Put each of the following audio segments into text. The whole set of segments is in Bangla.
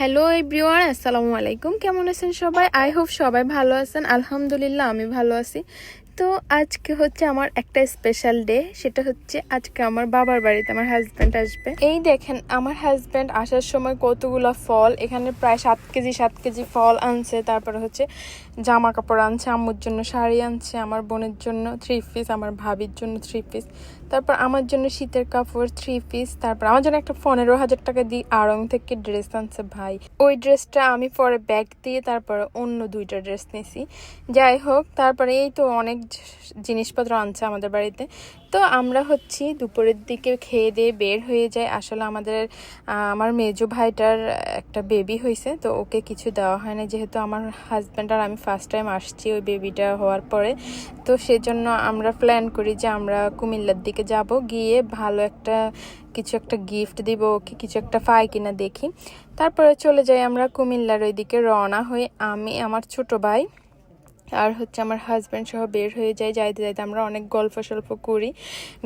হ্যালো এভরিওয়ান আসসালামু আলাইকুম কেমন আছেন সবাই? আই হোপ সবাই ভালো আছেন। আলহামদুলিল্লাহ, আমি ভালো আছি। তো আজকে হচ্ছে আমার একটা স্পেশাল ডে সেটা হচ্ছে আজকে আমার বাবার বাড়িতে আমার হাজব্যান্ড আসবে। এই দেখেন, আমার হাজব্যান্ড আসার সময় কতগুলো ফল, এখানে প্রায় সাত কেজি সাত কেজি ফল আনছে। তারপরে হচ্ছে জামা কাপড় আনছে, আম্মুর জন্য শাড়ি আনছে, আমার বোনের জন্য থ্রি পিস আমার ভাবির জন্য থ্রি পিস তারপর আমার জন্য শীতের কাপড় থ্রি পিস তারপর আমার জন্য একটা পনেরো হাজার টাকা দিয়ে আড়ং থেকে ড্রেস আনছে ভাই। ওই ড্রেসটা আমি পরে ব্যাগ দিয়ে তারপরে অন্য দুইটা ড্রেস নিয়েছি যাই হোক, তারপরে এই তো অনেক জিনিসপত্র আনছে আমাদের বাড়িতে। তো আমরা হচ্ছি দুপুরের দিকে খেয়ে দিয়ে বের হয়ে যাই। আসলে আমাদের আমার মেজো ভাইটার একটা বেবি হয়েছে তো ওকে কিছু দেওয়া হয় না যেহেতু আমার হাজব্যান্ড আর আমি ফার্স্ট টাইম আসছি ওই বেবিটা হওয়ার পরে। তো সেজন্য আমরা প্ল্যান করি যে আমরা কুমিল্লার দিকে যাব, গিয়ে ভালো একটা, কিছু একটা গিফট দিব ওকে, কিছু একটা পাই কিনা দেখি। তারপরে চলে যাই আমরা কুমিল্লার ওইদিকে রওনা হয়ে আমি, আমার ছোট ভাই আর হচ্ছে আমার হাজব্যান্ড সহ বের হয়ে যায়, যাইতে যাইতে আমরা অনেক গল্প সল্প করি।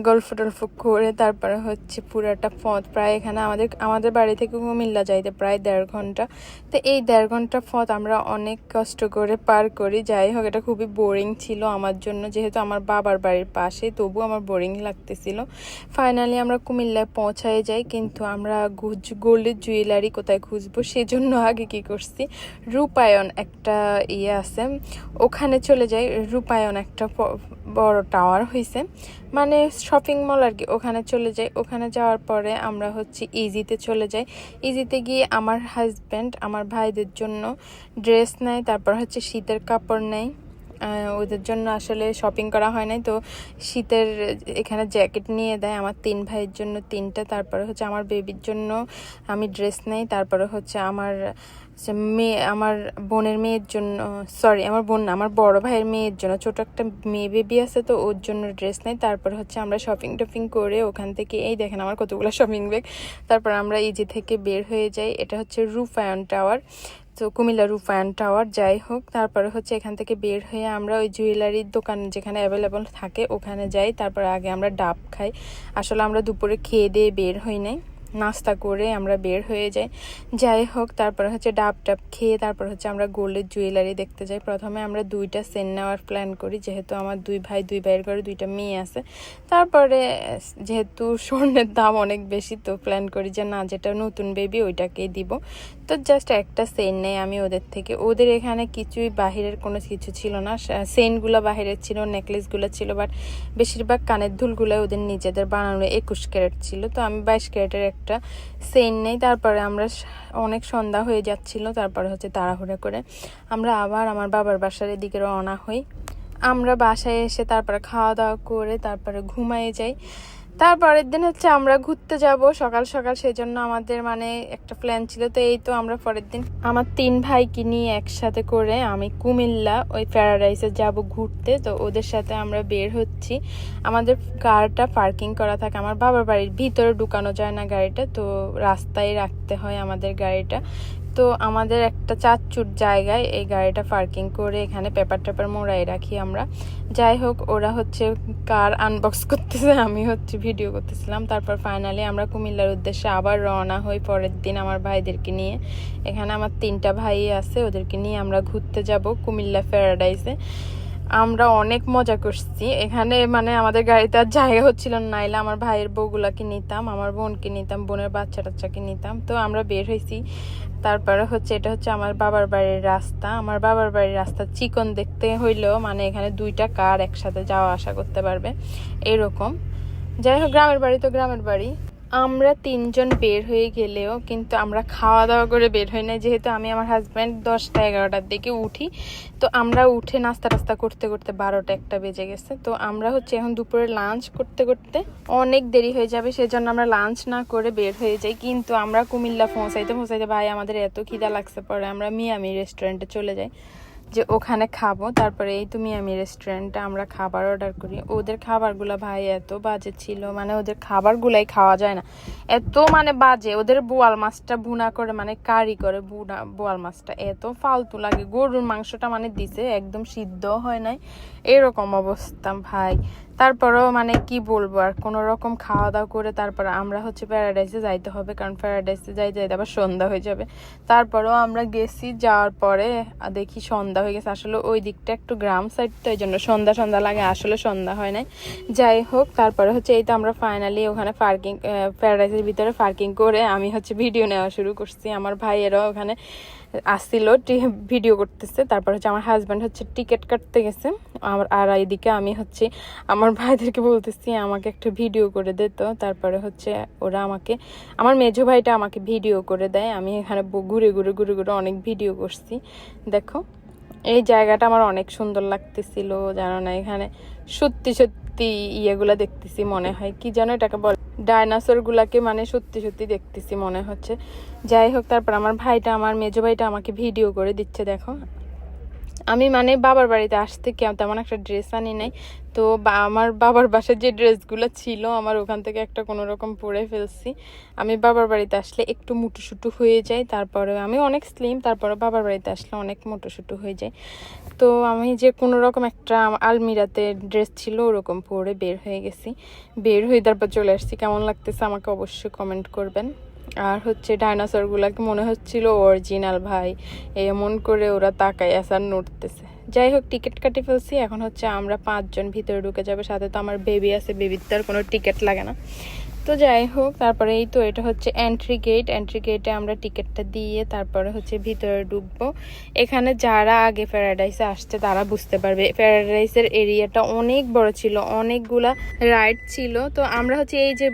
গল্প টল্প করে তারপরে হচ্ছে পুরাটা পথ, প্রায় এখানে আমাদের আমাদের বাড়ি থেকে কুমিল্লা যাইতে প্রায় দেড় ঘণ্টা। তো এই দেড় ঘণ্টা পথ আমরা অনেক কষ্ট করে পার করি। যাই হোক, এটা খুবই বোরিং ছিল আমার জন্য, যেহেতু আমার বাবার বাড়ির পাশে তবু আমার বোরিং লাগতেছিল। ফাইনালি আমরা কুমিল্লায় পৌঁছায় যাই, কিন্তু আমরা গোল্ডের জুয়েলারি কোথায় খুঁজবো, সেজন্য আগে কি করছি? রূপায়ণ একটা ইয়ে আছে ওখানে চলে যাই, রূপায়ণ একটা বড় টাওয়ার হয়েছে মানে শপিং মল আর কি, ওখানে চলে যাই। ওখানে যাওয়ার পরে আমরা হচ্ছে ইজিতে চলে যাই। ইজিতে গিয়ে আমার হাজব্যান্ড আমার ভাইদের জন্য ড্রেস নেয়, তারপর হচ্ছে শীতের কাপড় নেয়। ওদের জন্য আসলে শপিং করা হয় নাই। তো শীতের এখানে জ্যাকেট নিয়ে দেয় আমার তিন ভাইয়ের জন্য তিনটা। তারপরে হচ্ছে আমার বেবির জন্য আমি ড্রেস নেই। তারপরে হচ্ছে আমার মেয়ে, আমার বোনের মেয়ের জন্য সরি আমার বোন না, আমার বড় ভাইয়ের মেয়ের জন্য, ছোট একটা মেয়ে বেবি আছে তো ওর জন্য ড্রেস নেই। তারপর হচ্ছে আমরা শপিং টপিং করে ওখান থেকে, এই দেখেন আমার কতগুলো শপিং ব্যাগ তারপর আমরা ইজি থেকে বের হয়ে যাই, এটা হচ্ছে রুফায়ন টাওয়ার তো কুমিল্লা রূপায়ণ টাওয়ার, যাই হোক, তারপরে হচ্ছে এখান থেকে বের হয়ে আমরা ওই জুয়েলারির দোকান যেখানে অ্যাভেলেবল থাকে, ওখানে যাই, তারপর আগে আমরা ডাব খাই। আসলে আমরা দুপুরে খেয়ে দিয়ে বের হই নাই, নাস্তা করে আমরা বের হয়ে যাই। যাই হোক, তারপরে হচ্ছে ডাব টাব খেয়ে তারপর হচ্ছে আমরা গোল্ডের জুয়েলারি দেখতে যাই। প্রথমে আমরা দুইটা সেন নেওয়ার প্ল্যান করি, যেহেতু আমার দুই ভাই, দুই ভাইয়ের ঘরে দুইটা মেয়ে আছে। তারপরে, যেহেতু স্বর্ণের দাম অনেক বেশি, তো প্ল্যান করি যে না, যেটা নতুন বেবি ওইটাকেই দিব। তো জাস্ট একটা সেন নেই আমি ওদের থেকে। ওদের এখানে কিছুই বাহিরের কোনো কিছু ছিল না। সেনগুলো বাহিরের ছিল নেকলেসগুলো ছিল বাট বেশিরভাগ কানের দুলগুলো ওদের নিজেদের বানানো একুশ ক্যারেট ছিল। তো আমি বাইশ ক্যারেটের একটা সেন নেই। তারপরে আমরা অনেক সন্ধ্যা হয়ে যাচ্ছিল, তারপরে হচ্ছে তাড়াহুড়া করে আমরা আবার আমার বাবার বাসার এদিকে রওনা হই। আমরা বাসায় এসে তারপরে খাওয়া দাওয়া করে তারপরে ঘুমায়ে যাই। তারপরের দিন হচ্ছে আমরা ঘুরতে যাব সকাল সকাল, সেই জন্য আমাদের মানে একটা প্ল্যান ছিল। তো এই তো আমরা পরের দিন আমার তিন ভাইকে নিয়ে একসাথে করে আমি কুমিল্লা ওই প্যারাডাইসে যাব ঘুরতে। তো ওদের সাথে আমরা বের হচ্ছি। আমাদের কারটা পার্কিং করা থাকে। আমার বাবার বাড়ির ভিতরে ঢুকানো যায় না গাড়িটা। তো রাস্তায় রাখতে হয় আমাদের গাড়িটা। তো আমাদের একটা চারচুট জায়গায় এই গাড়িটা পার্কিং করে এখানে পেপার টেপার মোড়াই রাখি আমরা। যাই হোক, ওরা হচ্ছে কার আনবক্স করতেছে, আমি হচ্ছে ভিডিও করতেছিলাম। তারপর ফাইনালি আমরা কুমিল্লার উদ্দেশ্যে আবার রওনা হই পরের দিন আমার ভাইদেরকে নিয়ে। এখানে আমার তিনটা ভাই আছে, ওদেরকে নিয়ে আমরা ঘুরতে যাব কুমিল্লা প্যারাডাইসে আমরা অনেক মজা করছি। এখানে মানে আমাদের গাড়িতে আর জায়গা হচ্ছিল না। নাইলে আমার ভাইয়ের বউগুলাকে নিতাম, আমার বোনকে নিতাম, বোনের বাচ্চা টাচ্চাকে নিতাম। তো আমরা বের হয়েছি। তারপরে হচ্ছে এটা হচ্ছে আমার বাবার বাড়ির রাস্তা। আমার বাবার বাড়ির রাস্তা চিকন দেখতে হইলেও মানে এখানে দুইটা কার একসাথে যাওয়া আসা করতে পারবে। এরকম। যাই হোক, গ্রামের বাড়ি তো গ্রামের বাড়ি। আমরা তিনজন বের হয়ে গেলেও কিন্তু আমরা খাওয়া দাওয়া করে বের হই না যেহেতু আমি আমার হাজব্যান্ড দশটা এগারোটার দিকে উঠি, তো আমরা উঠে নাস্তা টাস্তা করতে করতে বারোটা একটা বেজে গেছে। তো আমরা হচ্ছে এখন দুপুরে লাঞ্চ করতে করতে অনেক দেরি হয়ে যাবে, সেজন্য আমরা লাঞ্চ না করে বের হয়ে যাই। কিন্তু আমরা কুমিল্লা পৌঁছাইতে পৌঁছাইতে ভাই, আমাদের এত খিদা লাগছে, পরে আমরা মিয়ামি রেস্টুরেন্টে চলে যাই। যে ওখানে খাব। তারপরে এই তুমি আমি রেস্টুরেন্টে আমরা খাবার অর্ডার করি। ওদের খাবারগুলো ভাই এত বাজে ছিল মানে ওদের খাবারগুলাই খাওয়া যায় না। এত মানে বাজে, ওদের বোয়াল মাছটা ভুনা করে মানে কারি করে বুনা বোয়াল মাছটা। এত ফালতু লাগে। গরুর মাংসটা মানে দিছে, একদম সিদ্ধ হয় নাই। এরকম অবস্থা ভাই। তারপরেও মানে কি বলব, আর কোনো রকম খাওয়া দাওয়া করে তারপর আমরা হচ্ছে প্যারাডাইসে যাইতে হবে, কারণ প্যারাডাইসে যাই যাইতে আবার সন্ধ্যা হয়ে যাবে। তারপরেও আমরা গেছি, যাওয়ার পরে দেখি সন্ধ্যা হয়ে গেছে। আসলে ওই দিকটা একটু গ্রাম সাইড তো এই জন্য সন্ধ্যা সন্ধ্যা লাগে, আসলে সন্ধ্যা হয় নাই। যাই হোক, তারপরে হচ্ছে এই তো আমরা ফাইনালি ওখানে পার্কিং প্যারাডাইসের ভিতরে পার্কিং করে আমি হচ্ছে ভিডিও নেওয়া শুরু করছি। আমার ভাইয়েরাও ওখানে আসছিল ভিডিও করতেছে। তারপর হচ্ছে আমার হাজব্যান্ড হচ্ছে টিকিট কাটতে গেছে। আমার আর এইদিকে আমি হচ্ছে আমার ভাইদেরকে বলতেছি, আমাকে একটা ভিডিও করে দে তো। তারপরে হচ্ছে ওরা আমাকে আমার মেজো ভাইটা আমাকে ভিডিও করে দেয়। আমি এখানে ঘুরে ঘুরে ঘুরে ঘুরে অনেক ভিডিও করছি। দেখো, এই জায়গাটা আমার অনেক সুন্দর লাগতেছিল। জানো না এখানে সত্যি সত্যি ইয়েগুলো দেখতেছি, মনে হয়। কি যেন এটাকে বলে। ডাইনোসর গুলাকে মানে সত্যি সত্যি দেখতেছি, মনে হচ্ছে। যাই হোক, তারপর আমার ভাইটা, আমার মেজো ভাইটা আমাকে ভিডিও করে দিচ্ছে, দেখো। আমি মানে বাবার বাড়িতে আসতে তেমন একটা ড্রেস আনি নাই। তো আমার বাবার বাসার যে ড্রেসগুলো ছিল, আমার ওখান থেকে একটা কোনো রকম পরে ফেলছি। আমি বাবার বাড়িতে আসলে একটু মুটুসুটু হয়ে যায় তারপরে আমি অনেক স্লিম তারপরে বাবার বাড়িতে আসলে অনেক মুটুসুটু হয়ে যায় তো আমি যে কোনো রকম একটা আলমিরাতে ড্রেস ছিল, ওরকম পরে বের হয়ে গেছি। বের হয়ে তারপর চলে আসছি। কেমন লাগতেছে আমাকে অবশ্যই কমেন্ট করবেন। আর হচ্ছে ডাইনোসরগুলোকে মনে হচ্ছিল অরিজিনাল ভাই? এমন করে ওরা তাকায় আসার নড়তেছে। যাই হোক, টিকিট কাটি ফেলছি। এখন হচ্ছে আমরা পাঁচজন ভিতরে ঢুকে যাবে। সাথে তো আমার বেবি আছে। বেবির তো আর কোনো টিকিট লাগে না। তো যাই হোক, তারপরে এই তো এটা হচ্ছে এন্ট্রি গেট এন্ট্রি গেটে আমরা টিকিটটা দিয়ে তারপরে হচ্ছে ভিতরে ঢুকবো। এখানে যারা আগে প্যারাডাইসে আসছে, তারা বুঝতে পারবে। প্যারাডাইসের এরিয়াটা অনেক বড় ছিল, অনেকগুলা রাইড ছিল। তো আমরা হচ্ছে এই যে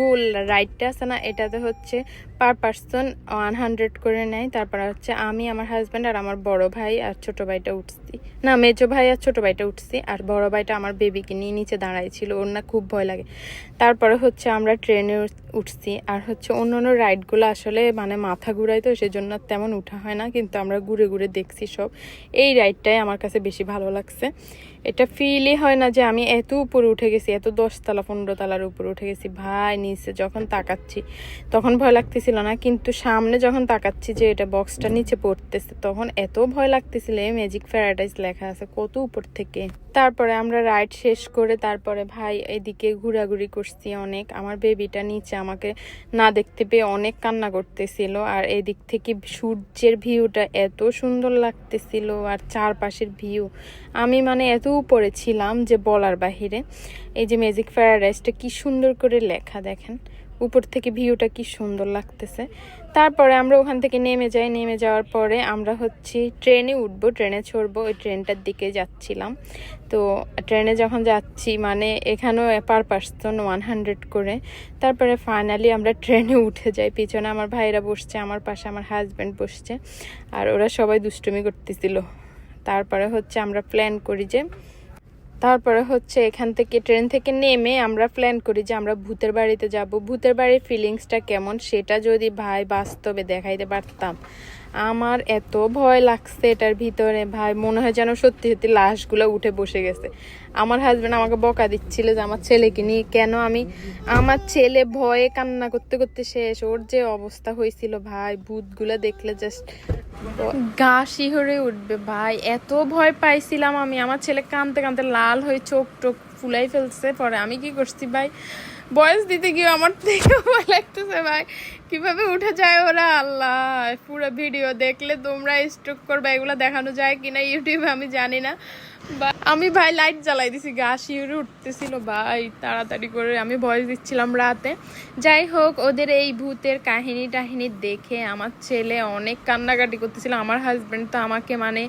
গোল রাইডটা আছে না, এটাতে হচ্ছে পার পার্সন ওয়ান হান্ড্রেড করে নেয়। তারপরে হচ্ছে আমি, আমার হাজব্যান্ড আর আমার বড় ভাই আর ছোট ভাইটা উঠছি। না, মেজো ভাই আর ছোট ভাইটা উঠছি, আর বড় ভাইটা আমার বেবিকে নিয়ে নিচে দাঁড়াই ছিল, ওর না খুব ভয় লাগে। তারপরে হচ্ছে আমরা ট্রেনে উঠছি। আর হচ্ছে অন্য অন্য রাইডগুলো আসলে মানে মাথা ঘুরাই তো, সেজন্য তেমন উঠা হয় না। কিন্তু আমরা ঘুরে ঘুরে দেখছি সব। এই রাইডটাই আমার কাছে বেশি ভালো লাগছে। এটা ফিলই হয় না যে আমি এত উপরে উঠে গেছি, এত দশতলা পনেরো তলার উপরে উঠে গেছি। ভাই, নিচে যখন তাকাচ্ছি, তখন ভয় লাগতেছিল না, কিন্তু সামনে যখন তাকাচ্ছি যে এটা বক্সটা নিচে পড়তেছে, তখন এত ভয় লাগতেছিল ম্যাজিক প্যারাডাইস লেখা আছে কত উপর থেকে। তারপরে আমরা রাইড শেষ করে তারপরে ভাই এদিকে ঘোরাঘুরি করছি অনেক। আমার বেবিটা নিচে আমাকে না দেখতে পেয়ে অনেক কান্না করতেছিল, আর এদিক থেকে সূর্যের ভিউটা এত সুন্দর লাগতেছিল, আর চারপাশের ভিউ আমি মানে এত উপরে ছিলাম যে বলার বাহিরে। এই যে ম্যাজিক রাইসটা কি সুন্দর করে লেখা দেখেন, উপর থেকে ভিউটা কি সুন্দর লাগতেছে। তারপরে আমরা ওখান থেকে নেমে যাই, নেমে যাওয়ার পরে আমরা হচ্ছে ট্রেনে উঠবো, ট্রেনে চড়বো, ওই ট্রেনটার দিকে যাচ্ছিলাম। তো ট্রেনে যখন যাচ্ছি মানে এখানেও পার পার্সন ওয়ান হান্ড্রেড করে, তারপরে ফাইনালি আমরা ট্রেনে উঠে যাই। পিছনে আমার ভাইরা বসছে, আমার পাশে আমার হাজব্যান্ড বসছে, আর ওরা সবাই দুষ্টুমি করতেছিল। তারপরে হচ্ছে আমরা প্ল্যান করি যে, তারপরে হচ্ছে এখান থেকে ট্রেন থেকে নেমে আমরা প্ল্যান করি যে আমরা ভূতের বাড়িতে যাব। ভূতের বাড়ির ফিলিংসটা কেমন? সেটা যদি ভাই বাস্তবে দেখাইতে পারতাম। আমার এত ভয় লাগছে এটার ভিতরে, ভাই, মনে হয় যেন সত্যি সত্যি লাশগুলো উঠে বসে গেছে। আমার হাজব্যান্ড আমাকে বকা দিচ্ছিল যে আমার ছেলেকে নিয়ে, কেন আমি আমার ছেলে ভয়ে কান্না করতে করতে শেষ, ওর যে অবস্থা হয়েছিল, ভাই, ভূতগুলো দেখলে জাস্ট গা শিহরে উঠবে, ভাই। এত ভয় পাইছিলাম আমি, আমার ছেলে কানতে কানতে লাল হয়ে চোখ টোক ফুলাই ফেলছে, পরে আমি কি করছি ভাই? বয়স দিতে গিয়ে আমার থেকে ভয় লাগতেছে ভাই। কীভাবে উঠে যায় ওরা? আল্লাহ, পুরো ভিডিও দেখলে তোমরা স্ট্রোক করবে, এগুলো দেখানো যায় কিনা ইউটিউবে আমি জানি না। আমি ভাই লাইট জ্বালাই দিছি গা শিউরে উঠতেছিল ভাই, তাড়াতাড়ি করে আমি ভয় দিচ্ছিলাম রাতে। যাই হোক, ওদের এই ভূতের কাহিনী টাহিনী দেখে আমার ছেলে অনেক কান্নাকাটি করতেছিল। আমার হাজব্যান্ড তো আমাকে মানে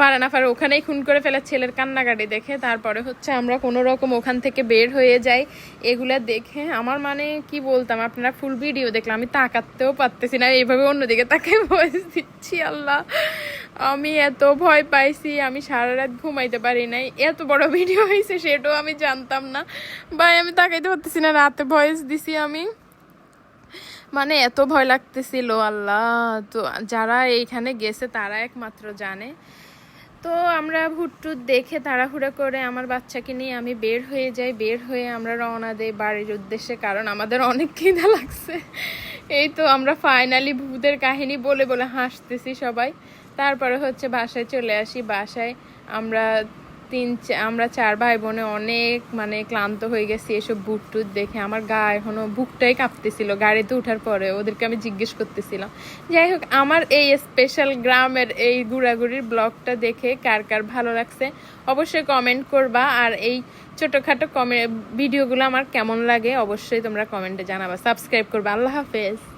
পারে না, পারে, ওখানেই খুন করে ফেলে ছেলের কান্নাকাটি দেখে। তারপরে হচ্ছে আমরা কোনো রকম ওখান থেকে বের হয়ে যাই। এগুলা দেখে আমার মানে কি বলতাম, আপনারা ফুল ভিডিও দেখলাম আমি তাকাতেও পারতেছি না, এইভাবে অন্যদিকে তাকে ভয়েস দিচ্ছি, আল্লাহ। আমি এত ভয় পাইছি, আমি সারা রাত ঘুমাইতে পারি নাই। এত বড় ভিডিও হয়েছে সেটাও আমি জানতাম না। ভাই, আমি তাকাইতে পারতেছি না, রাতে ভয়েস দিছি আমি। মানে এত ভয় লাগতেছিল, আল্লাহ। তো যারা এইখানে গেছে, তারা একমাত্র জানে। তো আমরা ভুটটুট দেখে তাড়াহুড়া করে আমার বাচ্চাকে নিয়ে আমি বের হয়ে যাই। বের হয়ে আমরা রওনা দেই বাড়ির উদ্দেশ্যে, কারণ আমাদের অনেক খিদা লাগছে। এই তো আমরা ফাইনালি ভূতের কাহিনী বলে বলে হাসতেছি সবাই। তারপরে হচ্ছে বাসায় চলে আসি। বাসায় আমরা তিন আমরা চার ভাই বোনে অনেক মানে ক্লান্ত হয়ে গেছি এসব বুট টুট দেখে। আমার গা এখনও বুকটাই কাঁপতেছিল গাড়িতে ওঠার পরে। ওদেরকে আমি জিজ্ঞেস করতেছিলাম, যাই হোক, আমার এই স্পেশাল গ্রামের এই ঘোরাঘুরির ব্লগটা দেখে কার কার ভালো লাগছে, অবশ্যই কমেন্ট করবা। আর এই ছোটোখাটো কমে ভিডিওগুলো আমার কেমন লাগে, অবশ্যই তোমরা কমেন্টে জানাবা। সাবস্ক্রাইব করবা। আল্লাহ হাফেজ।